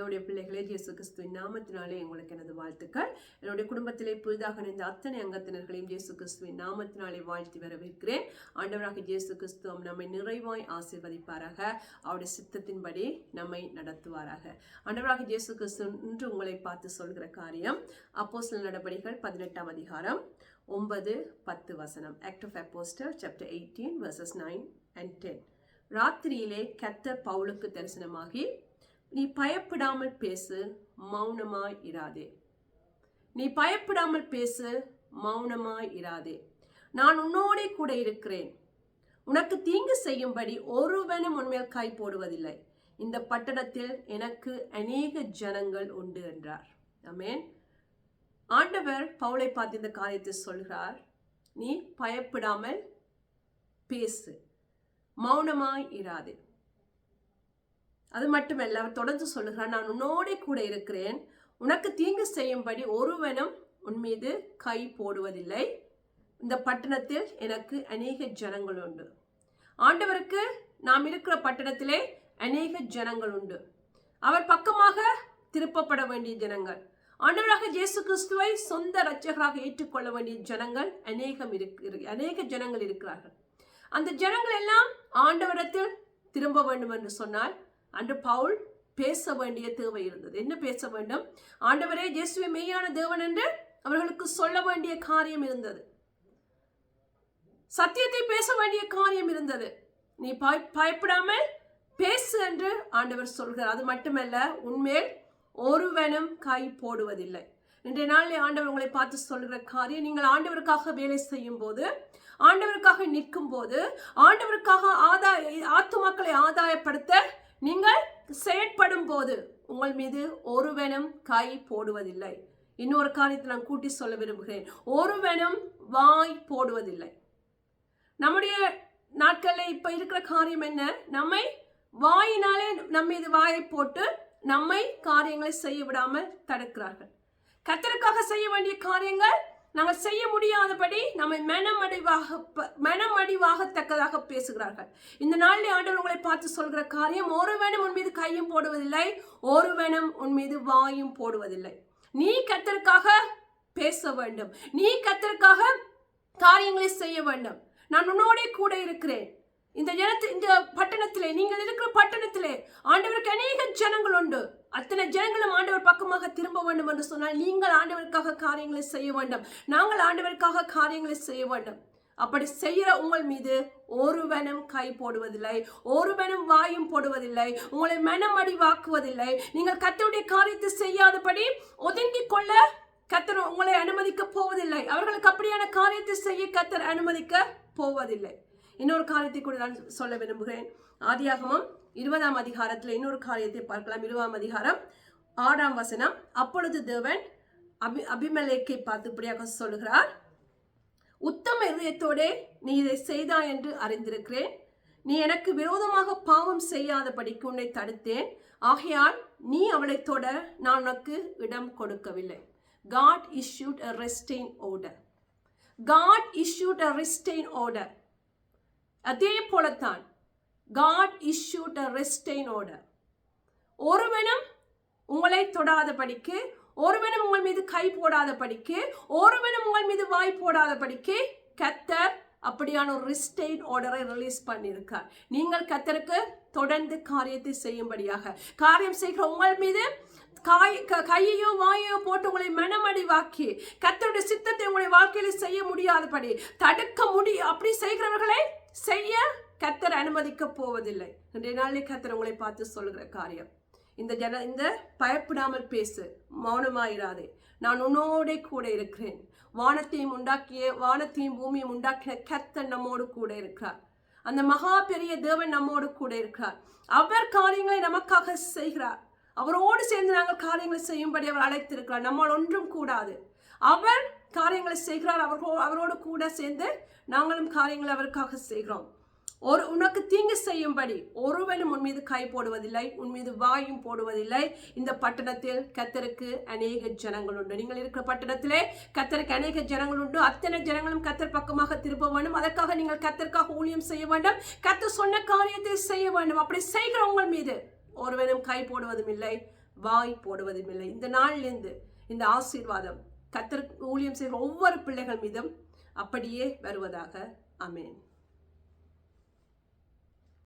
தேவடைய பிள்ளைகளே இயேசு கிறிஸ்துவின் நாமத்தினாலே உங்களுக்கு எனது வாழ்த்துக்கள். என்னுடைய குடும்பத்திலே புதிதாக இணைந்த அத்தனை அங்கத்தினர்களையும் இயேசு கிறிஸ்துவின் நாமத்தினாலே வாழ்த்தி வரவேற்கிறேன். ஆண்டவராக இயேசு கிறிஸ்துவம் நம்மை நிறைவாய் ஆசீர்வதிப்பாராக. அவருடைய சித்தத்தின்படி நம்மை நடத்துவாராக. ஆண்டவராக இயேசு கிறிஸ்து இன்று உங்களை பார்த்து சொல்கிற காரியம் அப்போ சில நடவடிக்கைகள் பதினெட்டாம் அதிகாரம் ஒன்பது பத்து வசனம். Act of apostles chapter eighteen verses nine and ten ராத்திரியிலே கத்தர் பவுலுக்கு தரிசனமாகி நீ பயப்படாமல் பேசு மௌனமாய் இராதே. நீ பயப்படாமல் பேசு மௌனமாய் இராதே. நான் உன்னோடே கூட இருக்கிறேன். உனக்கு தீங்கு செய்யும்படி ஒருவனும் உன்மேல் கை போடுவதில்லை. இந்த பட்டணத்தில் எனக்கு அநேக ஜனங்கள் உண்டு என்றார். அமேன் ஆண்டவர் பவுளை பார்த்து இந்த காரியத்தை சொல்கிறார். நீ பயப்படாமல் பேசு மௌனமாய் இராதே. அது மட்டுமல்ல அவர் தொடர்ந்து சொல்லுகிறார் நான் உன்னோடே கூட இருக்கிறேன். உனக்கு தீங்கு செய்யும்படி ஒருவனும் உன் மீது கை போடுவதில்லை. இந்த பட்டணத்தில் எனக்கு அநேக ஜனங்கள் உண்டு. ஆண்டவருக்கு நாம் இருக்கிற பட்டணத்திலே அநேக ஜனங்கள் உண்டு. அவர் பக்கமாக திருப்பப்பட வேண்டிய ஜனங்கள். ஆண்டவராக இயேசு கிறிஸ்துவை சொந்த இரட்சகராக ஏற்றுக்கொள்ள வேண்டிய ஜனங்கள் அநேகம் இருக்கு அநேக ஜனங்கள் இருக்கிறார்கள். அந்த ஜனங்கள் எல்லாம் ஆண்டவரத்தில் திரும்ப வேண்டும் என்று சொன்னால் அன்று பவுல் பேச வேண்டிய தேவை இருந்தது. என்ன பேச வேண்டும்? ஆண்டவரே இயேசுவை மெய்யான தேவன் என்று அவர்களுக்கு சொல்ல வேண்டிய காரியம் இருந்தது. சத்தியத்தை பேச வேண்டிய காரியம் இருந்தது. நீ பய பயப்படாமல் பேசு என்று ஆண்டவர் சொல்கிறார். அது மட்டுமல்ல உண்மையில் ஒருவனும் கை போடுவதில்லை. இன்றைய நாளில் ஆண்டவர் உங்களை பார்த்து சொல்கிற காரியம் நீங்கள் ஆண்டவருக்காக வேலை செய்யும் போது ஆண்டவருக்காக நிற்கும் போது ஆண்டவருக்காக ஆதாய ஆத்துமாக்களை ஆதாயப்படுத்த நீங்கள் செயற்படும் போது உங்கள் மீது ஒருவனும் கை போடுவதில்லை. இன்னொரு காரியத்தை நான் கூட்டி சொல்ல விரும்புகிறேன். ஒருவனும் வாய் போடுவதில்லை. நம்முடைய நாட்களில் இப்ப இருக்கிற காரியம் என்ன? நம்மை வாயினாலே நம்ம இது வாயை போட்டு நம்மை காரியங்களை செய்ய விடாமல் தடுக்கிறார்கள். கத்தருக்காக செய்ய வேண்டிய காரியங்கள் நாங்கள் செய்ய முடியாதபடி நம்மை மனமடிவாக மனமடிவாகத்தக்கதாக பேசுகிறார்கள். இந்த நாளில் ஆண்டவர் உங்களை பார்த்து சொல்கிற காரியம் ஒருவனும் உன் மீது கையும் போடுவதில்லை ஒருவனும் உன் மீது வாயும் போடுவதில்லை. நீ கத்தருக்காக பேச வேண்டும். நீ கத்தருக்காக காரியங்களை செய்ய வேண்டும். நான் உன்னோடே கூட இருக்கிறேன். இந்த ஜனத்து இந்த பட்டணத்திலே நீங்கள் இருக்கிற பட்டணத்திலே ஆண்டவருக்கு அநேக ஜனங்கள் உண்டு. அத்தனை ஜனங்களும் ஆண்டவர் பக்கமாக திரும்ப வேண்டும் என்று சொன்னால் நீங்கள் ஆண்டவருக்காக காரியங்களை செய்ய வேண்டும். நாங்கள் ஆண்டவருக்காக காரியங்களை செய்ய வேண்டும். அப்படி செய்கிற உங்கள் மீது ஒருவனும் கை போடுவதில்லை. ஒருவனும் வாயும் போடுவதில்லை. உங்களை மனம் அடிவாக்குவதில்லை நீங்கள் கத்தருடைய காரியத்தை செய்யாதபடி ஒதுங்கிக் கொள்ள கத்தர் உங்களை அனுமதிக்க போவதில்லை. அவர்களுக்கு அப்படியான காரியத்தை செய்ய கத்தர் அனுமதிக்க போவதில்லை. இன்னொரு காரியத்தை கூட நான் சொல்ல விரும்புகிறேன். ஆதியாகமும் இருபதாம் அதிகாரத்தில் இன்னொரு காரியத்தை பார்க்கலாம். இருபதாம் அதிகாரம் ஆறாம் வசனம் அப்பொழுது தேவன் அபி அபிமலேக்கை பார்த்துபடியாக சொல்கிறார் சொல்லுகிறார் உத்தம இதயத்தோடே நீ இதை செய்தா என்று அறிந்திருக்கிறேன். நீ எனக்கு விரோதமாக பாவம் செய்யாதபடிக்கு உன்னை தடுத்தேன். ஆகையால் நீ அவளை தொட நான் உனக்கு இடம் கொடுக்கவில்லை. God issued a restrain order God issued a restrain order அதே போலத்தான் God issued a restrain order ஒருவனும் தொடாத படிக்கு ஒருவனும் உங்கள் மீது கை போடாத படிக்கு ஒருவனும் உங்கள் மீது வாய் போடாத படிக்கு கத்தர் அப்படியான ஒரு ரிஸ்டெயின் ஆர்டரை ரிலீஸ் பண்ணியிருக்கார். நீங்கள் கத்தருக்கு தொடர்ந்து காரியத்தை செய்யும்படியாக. காரியம் செய்கிற உங்கள் மீது காய் கையையோ வாயையோ போட்டு உங்களை மனமடிவாக்கி கத்தருடைய சித்தத்தை உங்களுடைய வாழ்க்கையில செய்ய முடியாதபடி தடுக்க முடியும் அப்படி செய்கிறவர்களை செய்ய கத்தர் அனுமதிக்க போவதில்லை. இன்றைய நாளில் கத்தர் உங்களை பார்த்து சொல்கிற காரியம். இந்த ஜன இந்த பயப்படாமல் பேசு மௌனமாயிராதே. நான் உன்னோட கூட இருக்கிறேன். வானத்தையும் உண்டாக்கிய வானத்தையும் பூமியும் உண்டாக்கின கத்தர் நம்மோடு கூட இருக்கிறார். அந்த மகா பெரிய தேவன் நம்மோடு கூட இருக்கிறார். அவர் காரியங்களை நமக்காக செய்கிறார். அவரோடு சேர்ந்து நாங்கள் காரியங்களை செய்யும்படி அவர் அழைத்திருக்கிறார். நம்மால் ஒன்றும் கூடாது. அவர் காரியங்களை செய்கிறார். அவர்களோ அவரோடு கூட சேர்ந்து நாங்களும் காரியங்களை அவருக்காக செய்கிறோம். ஒரு உனக்கு தீங்கு செய்யும்படி ஒருவனும் உன் மீது கை போடுவதில்லை உன் மீது வாயும் போடுவதில்லை. இந்த பட்டணத்தில் கத்தருக்கு அநேக ஜனங்கள் உண்டு. நீங்கள் இருக்கிற பட்டணத்திலே கத்தருக்கு அநேக ஜனங்கள் உண்டு. அத்தனை ஜனங்களும் கத்தர் பக்கமாக திரும்ப வேண்டும். அதற்காக நீங்கள் கத்தருக்காக ஊழியம் செய்ய வேண்டும். கத்தர் சொன்ன காரியத்தை செய்ய வேண்டும். அப்படி செய்கிற உங்கள் மீது ஒருவனும் கை போடுவதும் இல்லை வாய் போடுவதும் இல்லை. இந்த நாளிலிருந்து இந்த ஆசீர்வாதம் கத்தர் ஊழியம் செய்கிற ஒவ்வொரு பிள்ளைகள் மீதும் அப்படியே வருவதாக. அமேன்